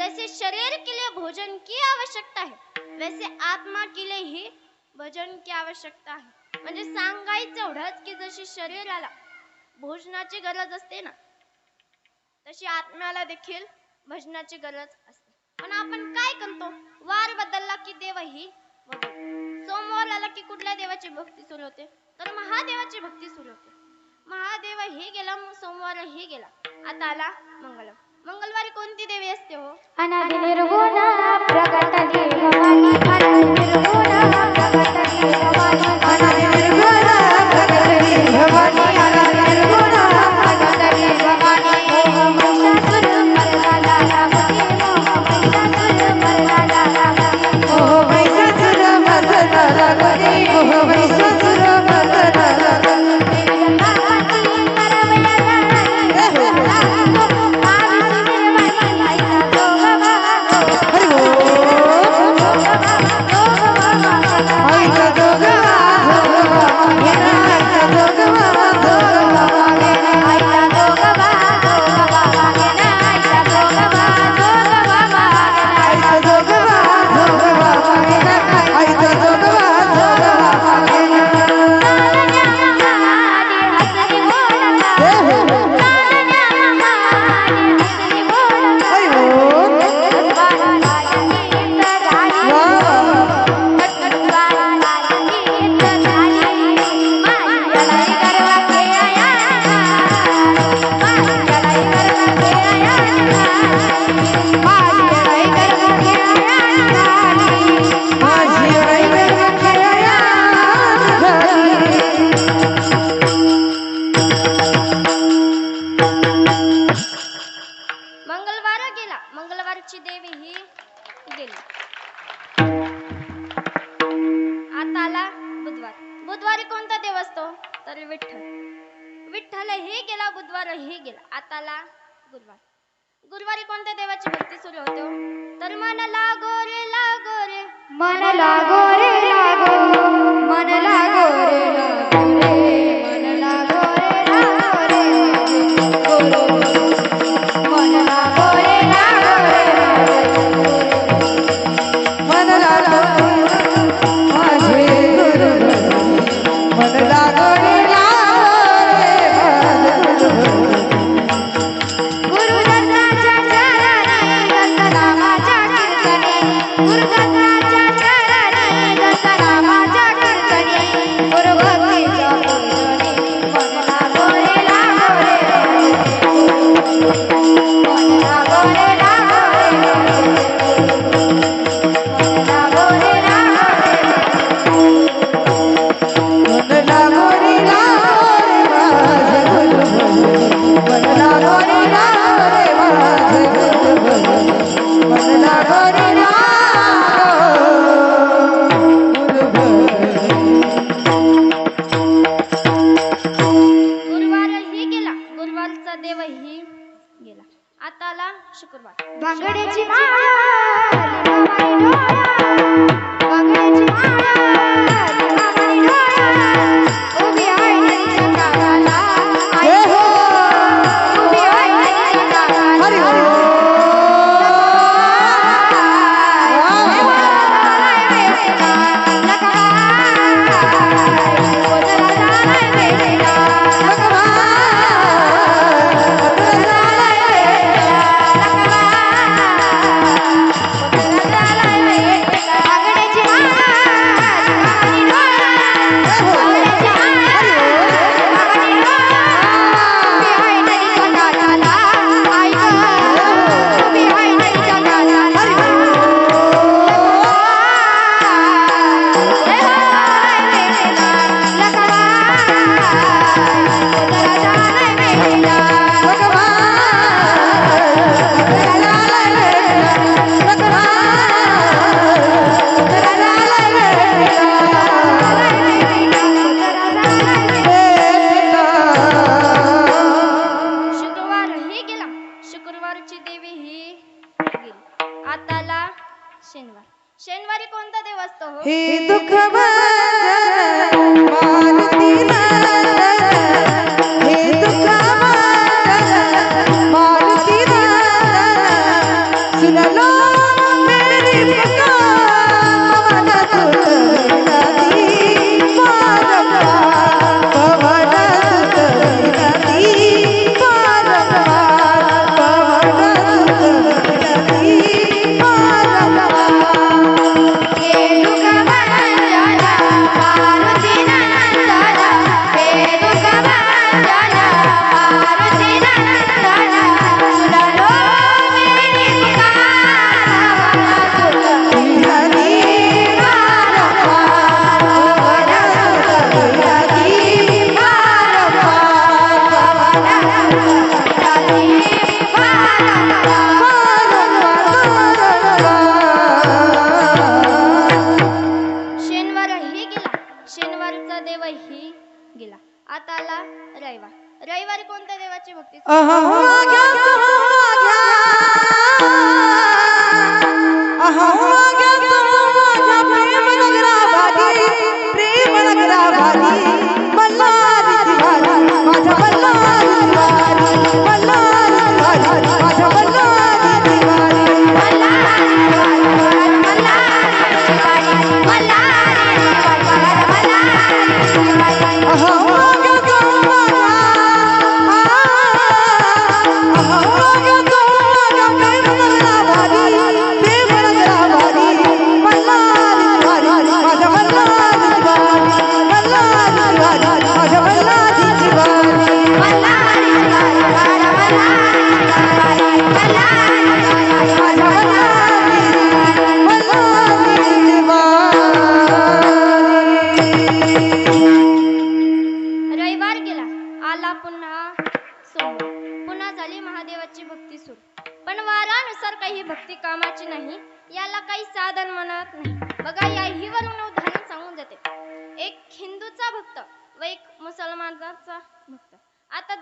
जैसे शरीर के लिए भोजन की आवश्यकता है वैसे आत्मा के लिए ही भोजन की आवश्यकता है। म्हणजे सांगायचं एवढंच की जशी शरीराला भोजनाची गरज असते ना तशी आत्म्याला देखील भजनाची गरज असते. पण आपण काय करतो? वार बदलला की देव ही सोमवार आला की कुठल्या देवाची भक्ती सुरू होते? तर महादेवाची भक्ती सुरू होते. महादेव ही गेला सोमवार ही गेला. आता आला मंगल मंगल कोणी कोणती देवी असते हो? अनादि निर्गुण प्रगट निर्गुण निर्गुण कोणत्या देवाची भक्ती सुरू होतो हो. तर मन लागो लागोरे मन लागोरे लागो. मन लागोरे लागो. देवही गेला आता आला रविवार रविवारी कोणत्या देवाची भक्ती सुरू?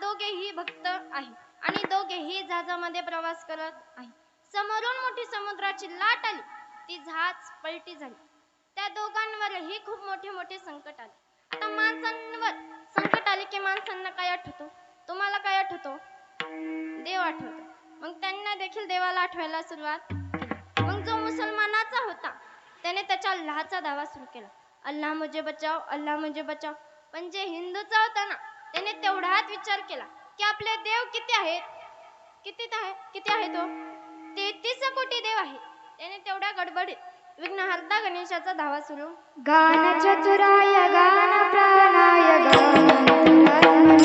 दोघेही भक्त आहे. आणि दोघेही जहाजामध्ये प्रवास करत आहे. समोरून मोठी समुद्राची लाट आली. ती जहाज पलटी झाली. त्या दोघांवरही खूप मोठे मोठे संकट आले. आता माणसांवर संकट आले की माणसांना काय आठवतो? तुम्हाला काय आठवतो? देव आठवतो. मग त्यांना देखील देवाला आठवायला सुरुवात मग जो मुसलमानाचा होता त्याने त्याच्या अल्लाचा दावा सुरू केला. अल्लाह मुझे बचाव अल्लाह मुझे बचाव पण जे हिंदूचा होता ना त्याने तेवढाच विचार केला की आपले देव किती आहेत? किती आहे किती आहे तो हो? तेहतीस कोटी देव आहे त्याने तेवढ्या गडबडीत विघ्नहर्ता गणेशाचा धावा सुरू गान चतुराय गान प्राणाय गान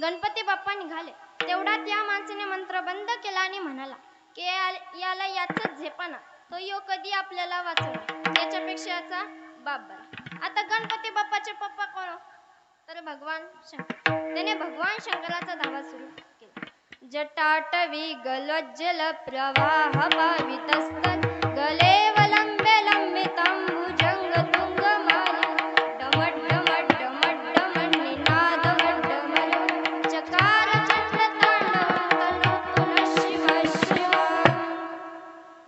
गणपती बाप्पा निघाले. तेवढ्यात या माणसाने मंत्र बंद केला आणि म्हणाला की याला याच झेपाना तो यो कधी आपल्याला वाचवणार याच्यापेक्षा याचा बाप बरा. आता गणपती बाप्पाचे पप्पा कोण? तर भगवान शंकर. त्याने भगवान शंकराचा धावा सुरू केला. जटाटवी गलोज्जल प्रवाह पावितस्तन गले वलंबे लंबितं भुजंग तुंग डमट डमट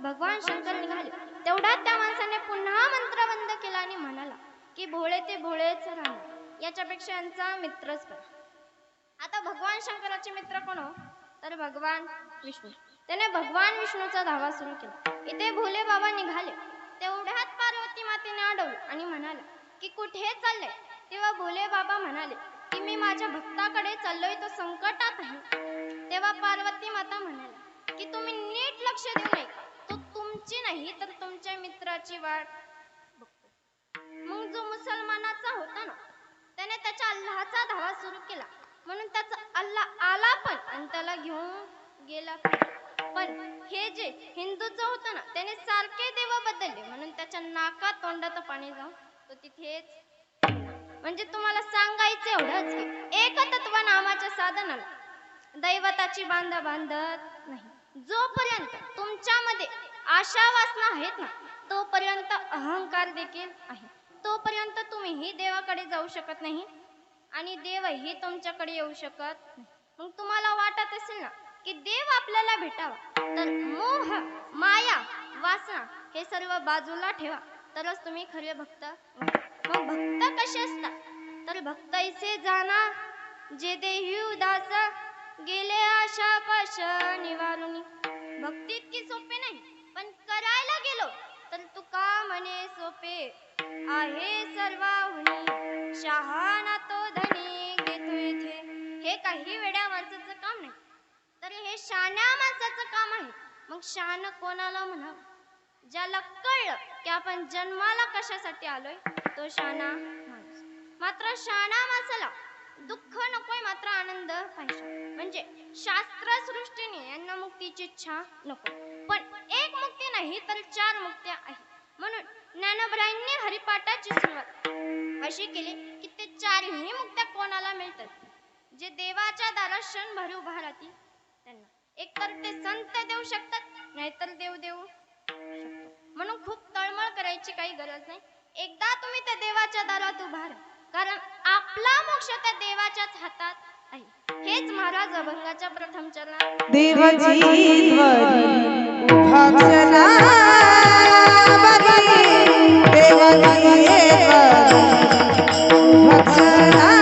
भगवान शंकर निघाले. तेवढ्यात त्या माणसाने पुन्हा मंत्र बंद केला आणि म्हणाला की भोळे ते भोळेच राहणार. याच्यापेक्षा यांचा मित्रच बरा. आता भगवान शंकराचे मित्र कोण हो? तर भगवान विष्णू. त्याने भगवान विष्णूचा धावा सुरू केला. इथे भोले बाबा निघाले. तेवढ्यात पार्वती मातेने अडवलं आणि म्हणाले की कुठे चालले? तेव्हा भोले बाबा म्हणाले की मी माझ्या भक्ताकडे चाललोय तो संकटात आहे. तेव्हा पार्वती माता म्हणाली की तुम्ही नीट लक्ष देऊ नये तो तुमची नाही तर तुमच्या मित्राची वाट बघतो. मग जो मुसलमानाचा होता ना त्याने त्याच्या अल्लाचा धावा सुरू केला. म्हणून त्याचा अल्लाह आला पण आणि त्याला घेऊन गेला. पण. हे जे हिंदूचं होतं ना त्याने सारखे देव बदलले. म्हणून त्याच्या नाकात तोंडात पाणी जाऊन तो तिथेच म्हणजे तुम्हाला सांगायचं एवढंच की एकतत्व नावाच्या साधनाला दैवताची बांधा बांधत नाही. जोपर्यंत तुमच्यामध्ये आशा वासना आहेत ना तोपर्यंत अहंकार देखील आहे. तोपर्यंत तुम्हीही देवाकडे जाऊ शकत नाही. आणि देवही तुमच्याकडे येऊ शकत मग तुम्हाला वाटत असेल ना की देव आपल्याला भेटावा तर मोह माया वासना हे सर्व बाजूला ठेवा. तरच तुम्ही खरे भक्त मग भक्त कसे असतात? तर भक्त इसे जाना जे देही उदास गेले आशा पाश निवारुनी. भक्ती इतकी सोपे नाही पण करायला गेलो तर तुका म्हणे सोपे आहे सर्वाहुनी. शहाणा तो हे काही वेड्या माणसाचं काम नाही. तर हे शाण्या माणसाचं काम आहे. मग शहाणं कोणाला म्हणावं? ज्याला कळलं की आपण जन्माला कशासाठी आलोय तो शाणा माणूस. मात्र शाणा माणसाला दुःख नकोय मात्र आनंद पाहिजे. म्हणजे शास्त्र सृष्टीने यांना मुक्तीची इच्छा नको पण एक मुक्ती नाही तर चार मुक्त्या आहेत. म्हणून ज्ञानोबरायांनी हरिपाठाची सुरुवात अशी केली की ते चारही मुक्त्या कोणाला मिळतात? जे देवाच्या दारात क्षणभर उभा राहतील त्यांना. एकतर ते संत देऊ शकतात नाहीतर देव देऊ म्हणून खूप तळमळ करायची काही गरज नाही. एकदा तुम्ही त्या देवाच्या दारात उभा राहा. कारण आपला मोक्ष त्या देवाच्याच हातात आहे. हेच महाराज अभंगाच्या प्रथम चरणात. देवाची द्वारी उभा बरी, देवाची उभा